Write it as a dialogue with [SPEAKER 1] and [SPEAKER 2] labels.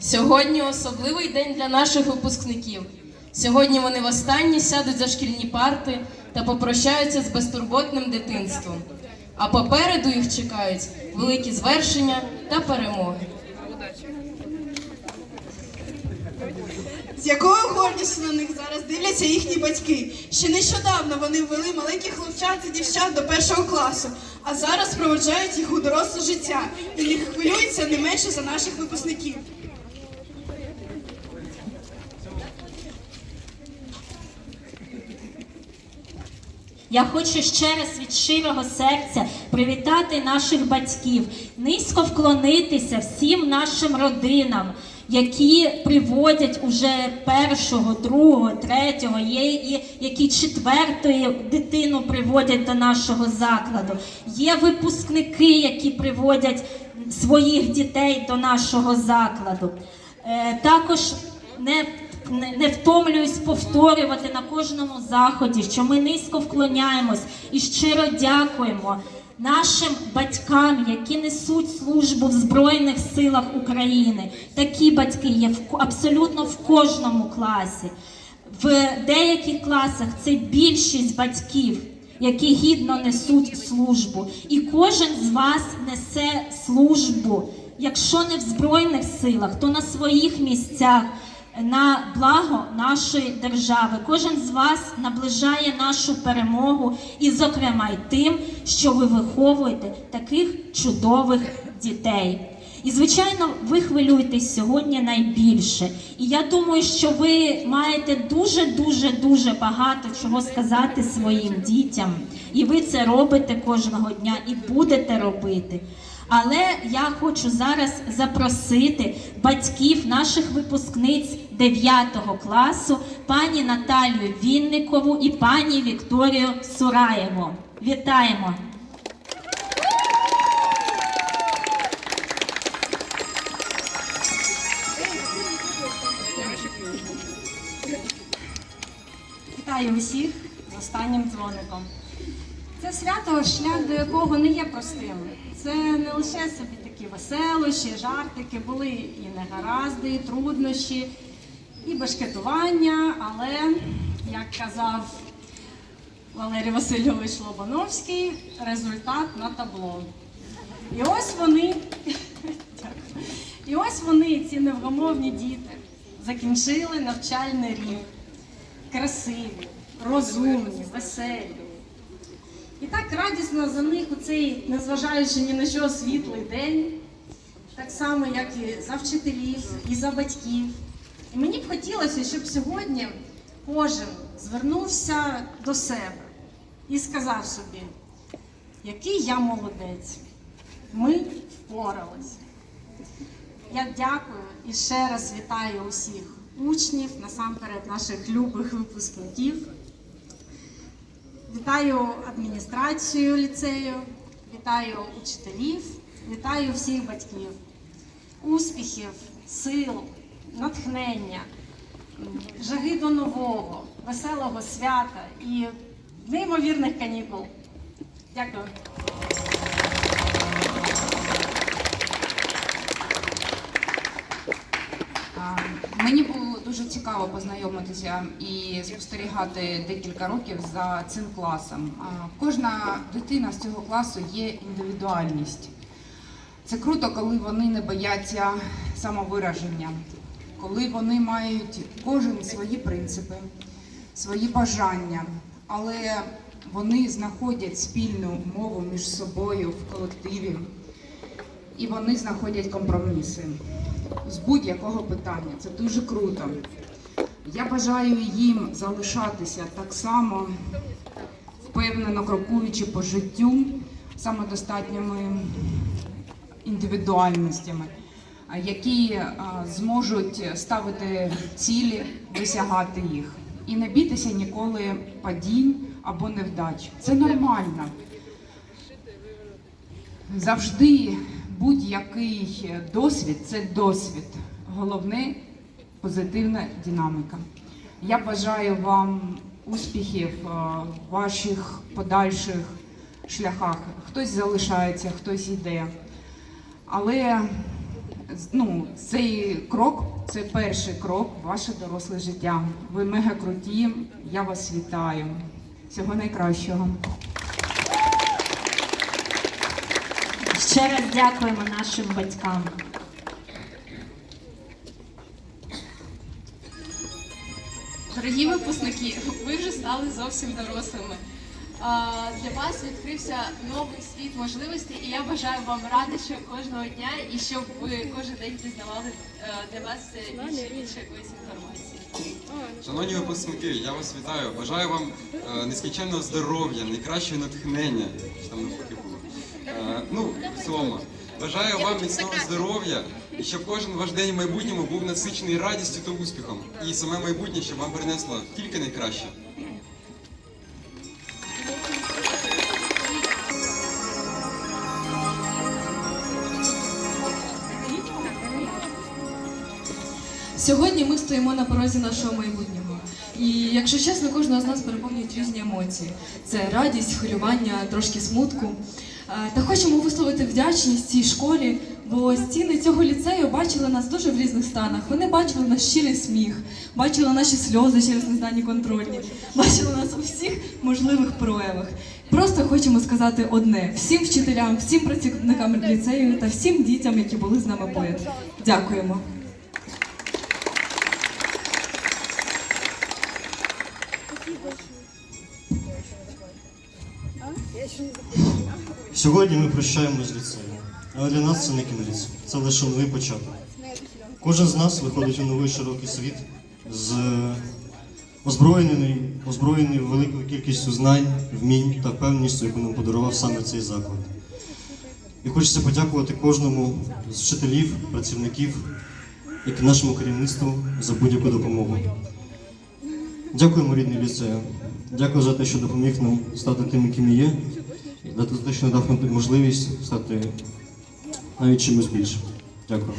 [SPEAKER 1] Сьогодні особливий день для наших випускників. Сьогодні вони востаннє сядуть за шкільні парти та попрощаються з безтурботним дитинством. А попереду їх чекають великі звершення та перемоги.
[SPEAKER 2] З якою гордістю на них зараз дивляться їхні батьки. Ще нещодавно вони ввели маленьких хлопчат і дівчат до першого класу, а зараз проводжають їх у доросле життя і не хвилюються не менше за наших випускників.
[SPEAKER 3] Я хочу ще раз від щирого серця привітати наших батьків, низько вклонитися всім нашим родинам, які приводять уже першого, другого, третього, є і які четвертої дитину приводять до нашого закладу. Є випускники, які приводять своїх дітей до нашого закладу. Е, також не, не, втомлююсь повторювати на кожному заході, що ми низько вклоняємось і щиро дякуємо нашим батькам, які несуть службу в Збройних силах України. Такі батьки є абсолютно в кожному класі. В деяких класах це більшість батьків, які гідно несуть службу. І кожен з вас несе службу, якщо не в Збройних силах, то на своїх місцях на благо нашої держави. Кожен з вас наближає нашу перемогу, і, зокрема, й тим, що ви виховуєте таких чудових дітей. І, звичайно, ви хвилюєтесь сьогодні найбільше. І я думаю, що ви маєте дуже, дуже, дуже багато чого сказати своїм дітям. І ви це робите кожного дня і будете робити. Але я хочу зараз запросити батьків наших випускниць 9 класу, пані Наталію Вінникову і пані Вікторію Сураєву. Вітаємо!
[SPEAKER 4] Вітаю усіх з останнім дзвоником. Це свято, шлях до якого не є простим. Це не лише собі такі веселощі, жартики, були і негаразди, і труднощі, і башкетування, але, як казав Валерій Васильович Лобановський, результат на табло. І ось вони, і ось вони, ці невгомовні діти, закінчили навчальний рік красиві, розумні, веселі. І так радісно за них у цей, незважаючи ні на що світлий день, так само, як і за вчителів, і за батьків. І мені б хотілося, щоб сьогодні кожен звернувся до себе і сказав собі, який я молодець. Ми впорались. Я дякую і ще раз вітаю усіх учнів, насамперед наших любих випускників. Вітаю адміністрацію ліцею, вітаю учителів, вітаю всіх батьків. Успіхів, сил, натхнення, жаги до нового, веселого свята і неймовірних канікул. Дякую.
[SPEAKER 5] Цікаво познайомитися і спостерігати декілька років за цим класом. Кожна дитина з цього класу є індивідуальність. Це круто, коли вони не бояться самовираження, коли вони мають кожен свої принципи, свої бажання, але вони знаходять спільну мову між собою в колективі і вони знаходять компроміси з будь-якого питання. Це дуже круто. Я бажаю їм залишатися так само впевнено крокуючи по життю самодостатніми індивідуальностями, які зможуть ставити цілі, досягати їх. І не бійтеся ніколи падінь або невдач. Це нормально. Завжди будь-який досвід це досвід. Головне позитивна динаміка. Я бажаю вам успіхів е, в ваших подальших шляхах. Хтось залишається, хтось йде. Але ну, цей крок це перший крок в ваше доросле життя. Ви мега круті. Я вас вітаю. Всього найкращого.
[SPEAKER 3] Ще раз дякуємо нашим батькам.
[SPEAKER 6] Дорогі випускники, ви вже стали зовсім дорослими. Для вас відкрився новий світ можливостей, і я бажаю вам радощів кожного дня і щоб ви кожен день пізнавали е, для вас все більше і більше якоїсь інформації.
[SPEAKER 7] Шановні випускники, я вас вітаю. Бажаю вам е, нескінченного здоров'я, найкращого натхнення, що там навпаки було. Е, ну, в. Бажаю вам міцного здоров'я і щоб кожен ваш день в майбутньому був насичений радістю та успіхом. І саме майбутнє, щоб вам принесло тільки найкраще.
[SPEAKER 8] Сьогодні ми стоїмо на порозі нашого майбутнього. І якщо чесно, кожного з нас переповнюють різні емоції: це радість, хвилювання, трошки смутку. Е, Та хочемо висловити вдячність цій школі, бо стіни цього ліцею бачили нас дуже в різних станах. Вони бачили наш щирий сміх, бачили наші сльози через незнані контрольні, бачили нас у всіх можливих проявах. Просто хочемо сказати одне: всім вчителям, всім працівникам ліцею та всім дітям, які були з нами поряд. Дякуємо.
[SPEAKER 9] Сьогодні ми прощаємось з ліцею, але для нас це не кінець, це лише новий початок. Кожен з нас виходить у новий широкий світ з озброєний, озброєний великою кількістю знань, вмінь та впевненістю, яку нам подарував саме цей заклад. І хочеться подякувати кожному з вчителів, працівників, і нашому керівництву за будь-яку допомогу. Дякуємо рідний ліцею. Дякую за те, що допоміг нам стати тим, яким є, і дав нам можливість стати навіть чимось більшим. Дякую.